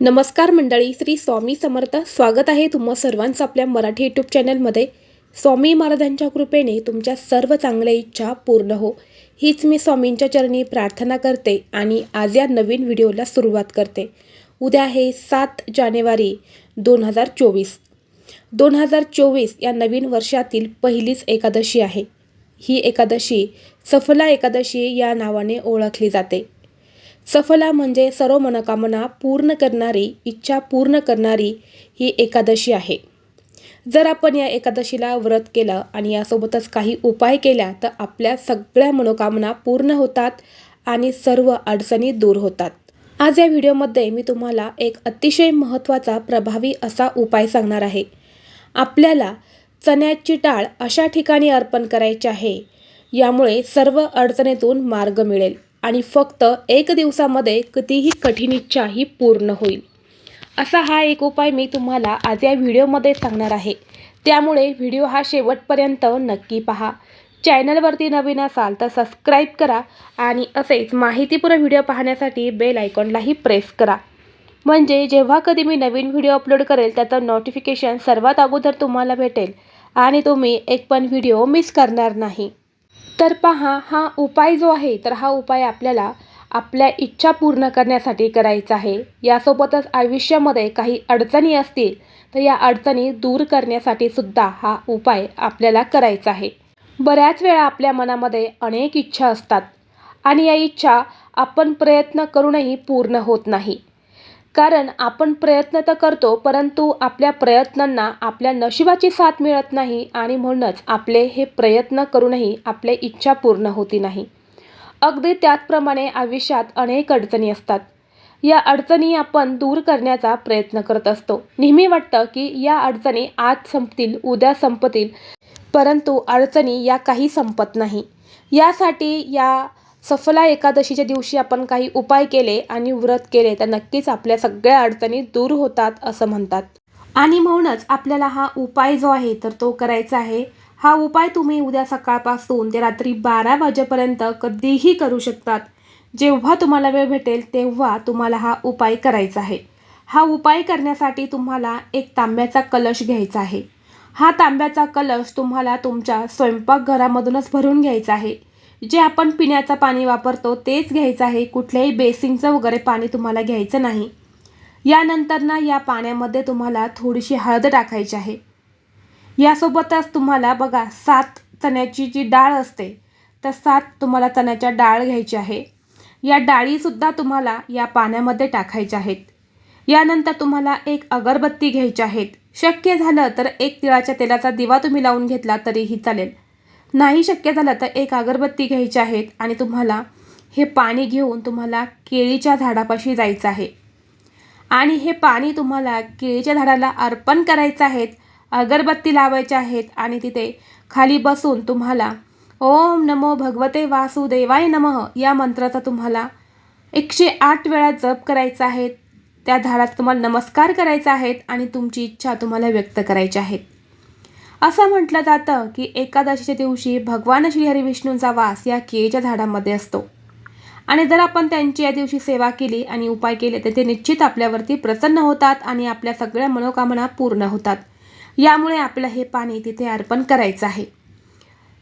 नमस्कार मंडळी श्री स्वामी समर्थ. स्वागत आहे तुम्हा सर्वांचं आपल्या मराठी यूट्यूब चॅनलमध्ये स्वामी महाराजांच्या कृपेने तुमच्या सर्व चांगल्या इच्छा पूर्ण हो. हीच मी स्वामींच्या चरणी प्रार्थना करते आणि आज या नवीन व्हिडिओला सुरुवात करते. उद्या आहे सात जानेवारी दोन हजार चोवीस. दोन हजार चोवीस या नवीन वर्षातील पहिलीच एकादशी आहे. ही एकादशी सफला एकादशी या नावाने ओळखली जाते. सफला म्हणजे सर्व मनोकामना पूर्ण करणारी इच्छा पूर्ण करणारी ही एकादशी आहे. जर आपण या एकादशीला व्रत केलं आणि यासोबतच काही उपाय केल्या तर आपल्या सगळ्या मनोकामना पूर्ण होतात आणि सर्व अडचणी दूर होतात. आज या व्हिडिओमध्ये मी तुम्हाला एक अतिशय महत्त्वाचा प्रभावी असा उपाय सांगणार आहे. आपल्याला चण्याची डाळ अशा ठिकाणी अर्पण करायची आहे यामुळे सर्व अडचणीतून मार्ग मिळेल. आणि फक्त एक दिवसामध्ये कितीही कठीण इच्छा ही पूर्ण होईल. असा हा एक उपाय मी तुम्हाला आज या व्हिडिओमध्ये सांगणार आहे. त्यामुळे व्हिडिओ हा शेवटपर्यंत नक्की पहा. चॅनलवरती नवीन असाल तर सबस्क्राईब करा आणि असेच माहितीपूर्ण व्हिडिओ पाहण्यासाठी बेल आयकॉनलाही प्रेस करा. म्हणजे जेव्हा कधी मी नवीन व्हिडिओ अपलोड करेल त्याचं नोटिफिकेशन सर्वात अगोदर तुम्हाला भेटेल आणि तुम्ही एक पण व्हिडिओ मिस करणार नाही. तर पहा हा उपाय जो आहे तर हा उपाय आपल्याला आपल्या इच्छा पूर्ण करण्यासाठी करायचा आहे. यासोबतच आयुष्यामध्ये काही अडचणी असतील तर या अडचणी दूर करण्यासाठी सुद्धा हा उपाय आपल्याला करायचा आहे. बऱ्याच वेळा आपल्या मनामध्ये अनेक इच्छा असतात आणि या इच्छा आपण प्रयत्न करूनही पूर्ण होत नाही. कारण आपण प्रयत्न तर करतो परंतु आपल्या प्रयत्नांना आपल्या नशिबाची साथ मिळत नाही आणि म्हणूनच आपले हे प्रयत्न करूनही आपले इच्छा पूर्ण होती नाही. अगदी त्याचप्रमाणे आयुष्यात अनेक अडचणी असतात. या अडचणी आपण दूर करण्याचा प्रयत्न करत असतो. नेहमी वाटतं की या अडचणी आज संपतील उद्या संपतील परंतु अडचणी या काही संपत नाही. यासाठी या सफला एकादशीच्या दिवशी आपण काही उपाय केले आणि व्रत केले तर नक्कीच आपल्या सगळ्या अडचणी दूर होतात असं म्हणतात. आणि म्हणूनच आपल्याला हा उपाय जो आहे तर तो करायचा आहे. हा उपाय तुम्ही उद्या सकाळपासून ते रात्री बारा वाजेपर्यंत कधीही करू शकतात. जेव्हा तुम्हाला वेळ भेटेल तेव्हा तुम्हाला हा उपाय करायचा आहे. हा उपाय करण्यासाठी तुम्हाला एक तांब्याचा कलश घ्यायचा आहे. हा तांब्याचा कलश तुम्हाला तुमच्या स्वयंपाकघरामधूनच भरून घ्यायचा आहे. जे आपण पिण्याचं पाणी वापरतो तेच घ्यायचं आहे. कुठल्याही बेसिंगचं वगैरे पाणी तुम्हाला घ्यायचं नाही. यानंतर ना या पाण्यामध्ये तुम्हाला थोडीशी हळद टाकायची आहे. यासोबतच तुम्हाला बघा सात चण्याची जी डाळ असते तर सात तुम्हाला चण्याच्या डाळ घ्यायची आहे. या डाळीसुद्धा तुम्हाला या पाण्यामध्ये टाकायच्या आहेत. यानंतर तुम्हाला एक अगरबत्ती घ्यायची आहेत शक्य झालं तर एक तिळाच्या तेलाचा दिवा तुम्ही लावून घेतला तरीही चालेल. नाही शक्य झालं तर एक अगरबत्ती घ्यायची आहेत आणि तुम्हाला हे पाणी घेऊन तुम्हाला केळीच्या झाडापाशी जायचं आहे. आणि हे पाणी तुम्हाला केळीच्या झाडाला अर्पण करायचं आहेत अगरबत्ती लावायच्या आहेत आणि तिथे खाली बसून तुम्हाला ओम नमो भगवते वासुदेवाय नमः या मंत्राचा तुम्हाला एकशे आठ वेळा जप करायचा आहे. त्या झाडात तुम्हाला नमस्कार करायचा आहेत आणि तुमची इच्छा तुम्हाला व्यक्त करायची आहेत असं म्हटलं जातं की एकादशीच्या दिवशी भगवान श्रीहरी विष्णूंचा वास या केळीच्या झाडामध्ये असतो. आणि जर आपण त्यांची या दिवशी सेवा केली आणि उपाय केले तर ते निश्चित आपल्यावरती प्रसन्न होतात आणि आपल्या सगळ्या मनोकामना पूर्ण होतात. यामुळे आपलं हे पाणी तिथे अर्पण करायचं आहे.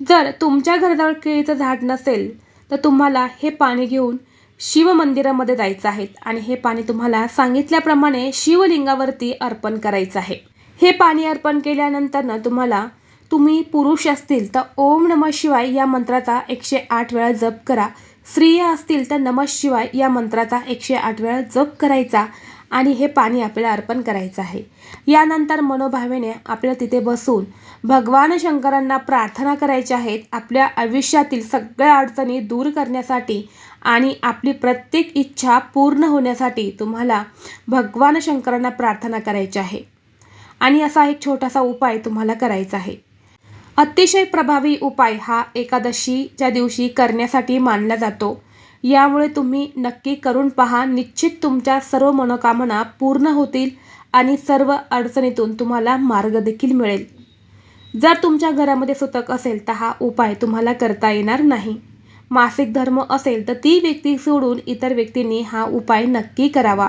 जर तुमच्या घराजवळ केळीचं झाड नसेल तर तुम्हाला हे पाणी घेऊन शिव मंदिरामध्ये जायचं आहे आणि हे पाणी तुम्हाला सांगितल्याप्रमाणे शिवलिंगावरती अर्पण करायचं आहे. हे पाणी अर्पण केल्यानंतर ना तुम्हाला तुम्ही पुरुष असतील तर ओम नम शिवाय या मंत्राचा एकशे आठ वेळा जप करा. स्त्रिया असतील तर नम शिवाय या मंत्राचा एकशे आठ वेळा जप करायचा आणि हे पाणी आपल्याला अर्पण करायचं आहे. यानंतर मनोभावेने आपल्याला तिथे बसून भगवान शंकरांना प्रार्थना करायच्या आहेत. आपल्या आयुष्यातील सगळ्या अडचणी दूर करण्यासाठी आणि आपली प्रत्येक इच्छा पूर्ण होण्यासाठी तुम्हाला भगवान शंकरांना प्रार्थना करायची आहे. आणि असा एक छोटासा उपाय तुम्हाला करायचा आहे. अतिशय प्रभावी उपाय हा एकादशीच्या दिवशी करण्यासाठी मानला जातो. यामुळे तुम्ही नक्की करून पहा निश्चित तुमच्या सर्व मनोकामना पूर्ण होतील आणि सर्व अडचणीतून तुम्हाला मार्ग देखील मिळेल. जर तुमच्या घरामध्ये सुतक असेल तर हा उपाय तुम्हाला करता येणार नाही. मासिक धर्म असेल तर ती व्यक्ती सोडून इतर व्यक्तींनी हा उपाय नक्की करावा.